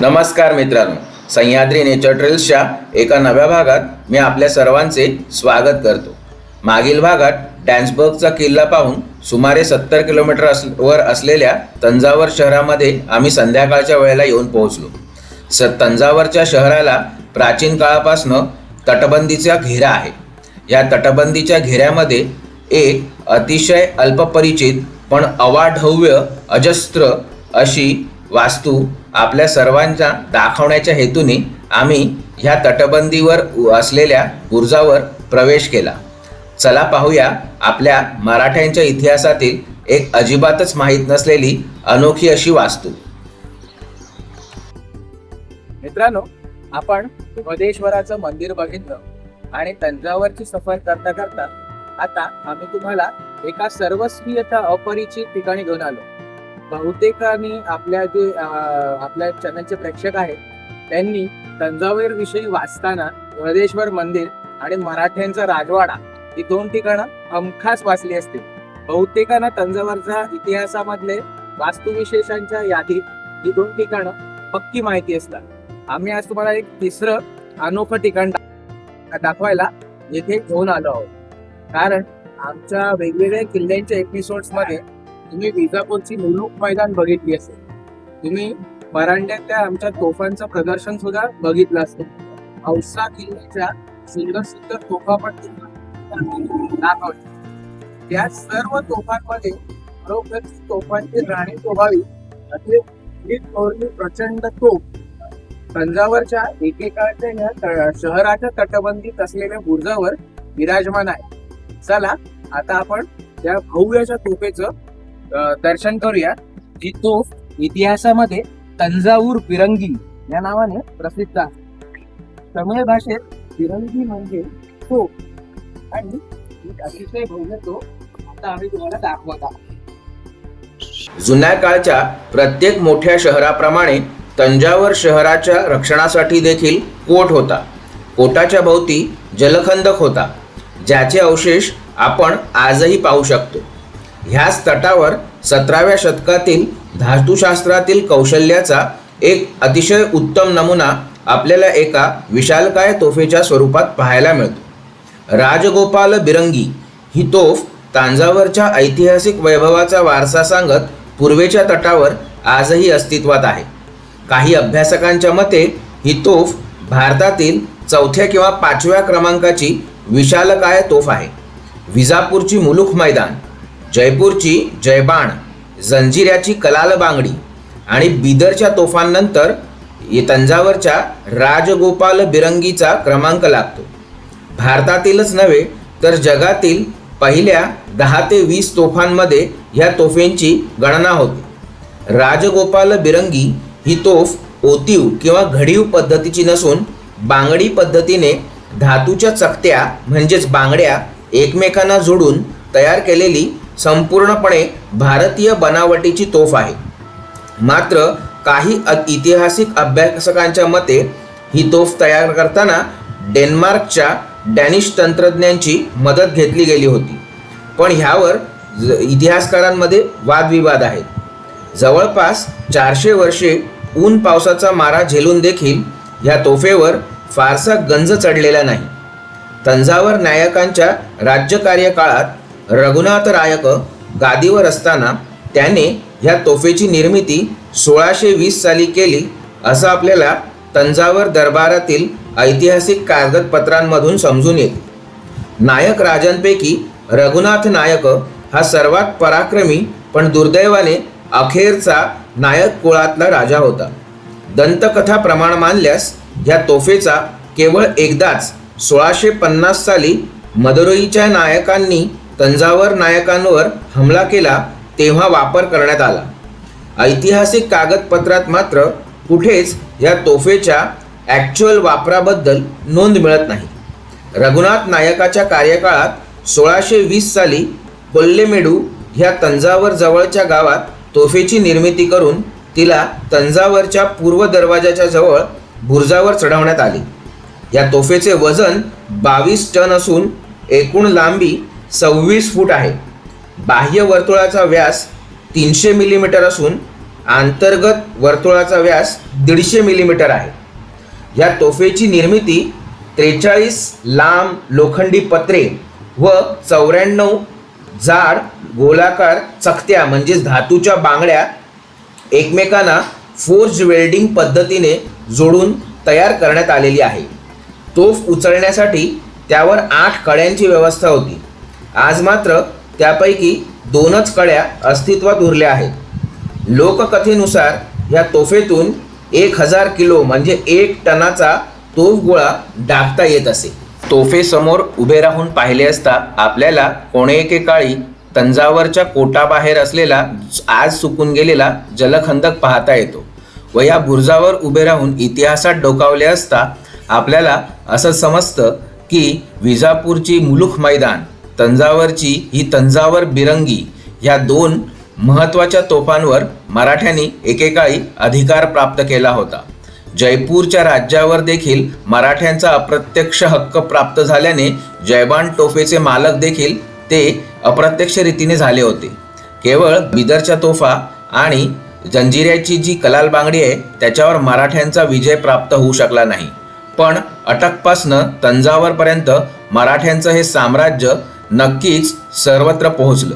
नमस्कार मित्रांनो. सह्याद्री नेचर ट्रेल्सच्या एका नव्या भागात मी आपल्या सर्वांचे स्वागत करतो. मागील भागात डॅन्सबर्गचा किल्ला पाहून सुमारे सत्तर किलोमीटर अस वर असलेल्या तंजावर शहरामध्ये आम्ही संध्याकाळच्या वेळेला येऊन पोहोचलो. स तंजावरच्या शहराला प्राचीन काळापासनं तटबंदीचा घेरा आहे. या तटबंदीच्या घेऱ्यामध्ये एक अतिशय अल्पपरिचित पण अवाढव्य अजस्त्र अशी वास्तू आपल्या सर्वांच्या दाखवण्याच्या हेतूने आम्ही ह्या तटबंदीवर असलेल्या बुर्जावर प्रवेश केला. चला पाहूया आपल्या मराठ्यांच्या इतिहासातील एक अजिबातच माहीत नसलेली अनोखी अशी वास्तू. मित्रांनो आपण बदेश्वराचं मंदिर बघितलं आणि तंजावरची सफर करता करता आता आम्ही तुम्हाला एका सर्वस्वीयता अपरिचित ठिकाणी घेऊन आलो. बहुतेकांनी आपल्या जे आपल्या चॅनलचे प्रेक्षक आहेत त्यांनी तंजावर विषयी वाचताना वरदेश्वर मंदिर आणि मराठ्यांचा राजवाडा ही दोन ठिकाणं हमखास वाचली असतील बहुतेकांना तंजावरच्या इतिहासामधले वास्तुविशेषांच्या यादीत ही दोन ठिकाणं पक्की माहिती असतात. आम्ही आज तुम्हाला एक तिसरं अनोखं ठिकाण दाखवायला येथे घेऊन आलो आहोत. कारण आमच्या वेगवेगळ्या किल्ल्यांच्या एपिसोड्समध्ये तुम्ही विजापूरची मुलूक मैदान बघितली असेल. तुम्ही परांड्यातल्या आमच्या तोफांचं प्रदर्शन सुद्धा बघितलं असेल. औसा किल्ल्याच्या सुंदर सुंदर तोफा पण तुम्हाला दाखवल्या त्या सर्व तोफांमध्ये खरोखर तोफांची राणी शोभावी. असे प्रचंड तोफ. तंजावरच्या एकेकाळच्या या शहराच्या तटबंदीत असलेल्या बुर्जावर विराजमान आहे. चला आता आपण त्या भव्याच्या तोफेचं दर्शन करूया जी तो इतिहासामध्ये तंजावूर बिरंगी या नावाने प्रसिद्ध आहे. तमिळ भाषेत बिरंगी म्हणजे तो. आणि अतिशय भव्य तो आता आम्ही तुम्हाला दाखवत आहोत. जुन्या काळच्या प्रत्येक मोठ्या शहराप्रमाणे तंजावर शहराच्या रक्षणासाठी देखील कोट होता. कोटाच्या भोवती जलखंदक होता ज्याचे अवशेष आपण आजही पाहू शकतो. ह्याच तटावर सतराव्या शतकातील धातुशास्त्रातील कौशल्याचा एक अतिशय उत्तम नमुना आपल्याला एका विशालकाय तोफेच्या स्वरूपात पाहायला मिळतो. राजगोपाल बिरंगी ही तोफ तांजावरच्या ऐतिहासिक वैभवाचा वारसा सांगत पूर्वेच्या तटावर आजही अस्तित्वात आहे. काही अभ्यासकांच्या मते ही तोफ भारतातील चौथ्या किंवा पाचव्या क्रमांकाची विशालकाय तोफ आहे. विजापूरची मुलुख मैदान जयपूरची जयबाण जंजिऱ्याची कलाल बांगडी आणि बिदरच्या तोफांनंतर तंजावरच्या राजगोपाल बिरंगीचा क्रमांक लागतो. भारतातीलच नव्हे तर जगातील पहिल्या दहा ते वीस तोफांमध्ये ह्या तोफेंची गणना होते. राजगोपाल बिरंगी ही तोफ ओतीव किंवा घडीव पद्धतीची नसून बांगडी पद्धतीने धातूच्या चकत्या म्हणजेच बांगड्या एकमेकांना जोडून तयार केलेली संपूर्णपणे भारतीय बनावटीची तोफ आहे. मात्र काही ऐतिहासिक अभ्यासकांच्या मते ही तोफ तयार करताना डेन्मार्कच्या डॅनिश तंत्रज्ञांची मदत घेतली गेली होती. पण ह्यावर इतिहासकारांमध्ये वादविवाद आहेत. जवळपास चारशे वर्षे ऊन पावसाचा मारा झेलून देखील ह्या तोफेवर फारसा गंज चढलेला नाही. तंजावर नायकांच्या राज्यकार्यकाळात रघुनाथ रायक गादीवर असताना त्याने ह्या तोफेची निर्मिती सोळाशे वीस साली केली असं आपल्याला तंजावर दरबारातील ऐतिहासिक कागदपत्रांमधून समजून येते. नायक राजांपैकी रघुनाथ नायक हा सर्वात पराक्रमी पण दुर्दैवाने अखेरचा नायक कुळातला राजा होता. दंतकथा प्रमाण मानल्यास ह्या तोफेचा केवळ एकदाच सोळाशे पन्नास साली मदुरईच्या नायकांनी तंजावर नायकांवर हमला केला तेव्हा वापर करण्यात आला. ऐतिहासिक कागदपत्रात मात्र कुठेच या तोफेच्या ॲक्च्युअल वापराबद्दल नोंद मिळत नाही. रघुनाथ नायकाच्या कार्यकाळात सोळाशे वीस साली कोल्लेमेडू ह्या तंजावर जवळच्या गावात तोफेची निर्मिती करून तिला तंजावरच्या पूर्व दरवाजाच्या जवळ बुर्जावर चढवण्यात आली. या तोफेचे वजन बावीस टन असून एकूण लांबी सव्वीस फूट आहे. बाह्य वर्तुळाचा व्यास तीनशे मिलीमीटर असून अंतर्गत वर्तुळाचा व्यास दीडशे मिलीमीटर आहे. या तोफेची निर्मिती त्रेचाळीस लांब लोखंडी पत्रे व चौऱ्याण्णव जाड गोलाकार चकत्या म्हणजेच धातूच्या बांगड्या एकमेकांना फोर्ज वेल्डिंग पद्धतीने जोडून तयार करण्यात आलेली आहे. तोफ उचलण्यासाठी त्यावर आठ कड्यांची व्यवस्था होती. आज मात्र त्यापैकी दोनच कळ्या अस्तित्वात उरल्या आहेत. लोककथेनुसार या तोफेतून एक हजार किलो म्हणजे एक टनाचा तोफ गोळा डागता येत असे. तोफेसमोर उभे राहून पाहिले असता आपल्याला कोणे एके काळी तंजावरच्या कोटाबाहेर असलेला आज सुकून गेलेला जलखंदक पाहता येतो व या बुरजावर उभे राहून इतिहासात डोकावले असता आपल्याला असं समजतं की विजापूरची मुलुख मैदान तंजावरची ही तंजावर बिरंगी ह्या दोन महत्त्वाच्या तोफांवर मराठ्यांनी एकेकाळी अधिकार प्राप्त केला होता. जयपूरच्या राज्यावर देखील मराठ्यांचा अप्रत्यक्ष हक्क प्राप्त झाल्याने जयबान टोफेचे मालक देखील ते अप्रत्यक्ष रीतीने झाले होते. केवळ बिदरच्या तोफा आणि जंजिऱ्याची जी कलाल बांगडी आहे त्याच्यावर मराठ्यांचा विजय प्राप्त होऊ शकला नाही. पण अटकपासनं तंजावरपर्यंत मराठ्यांचं हे साम्राज्य नक्कीच सर्वत्र पोहोचलं.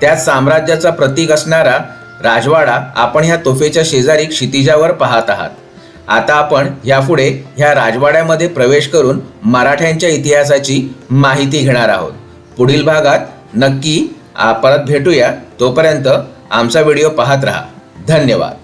त्या साम्राज्याचा प्रतीक असणारा राजवाडा आपण ह्या तोफेच्या शेजारी क्षितिजावर पाहत आहात. आता आपण यापुढे ह्या राजवाड्यामध्ये प्रवेश करून मराठ्यांच्या इतिहासाची माहिती घेणार आहोत. पुढील भागात नक्की परत भेटूया. तोपर्यंत आमचा व्हिडिओ पाहत राहा. धन्यवाद.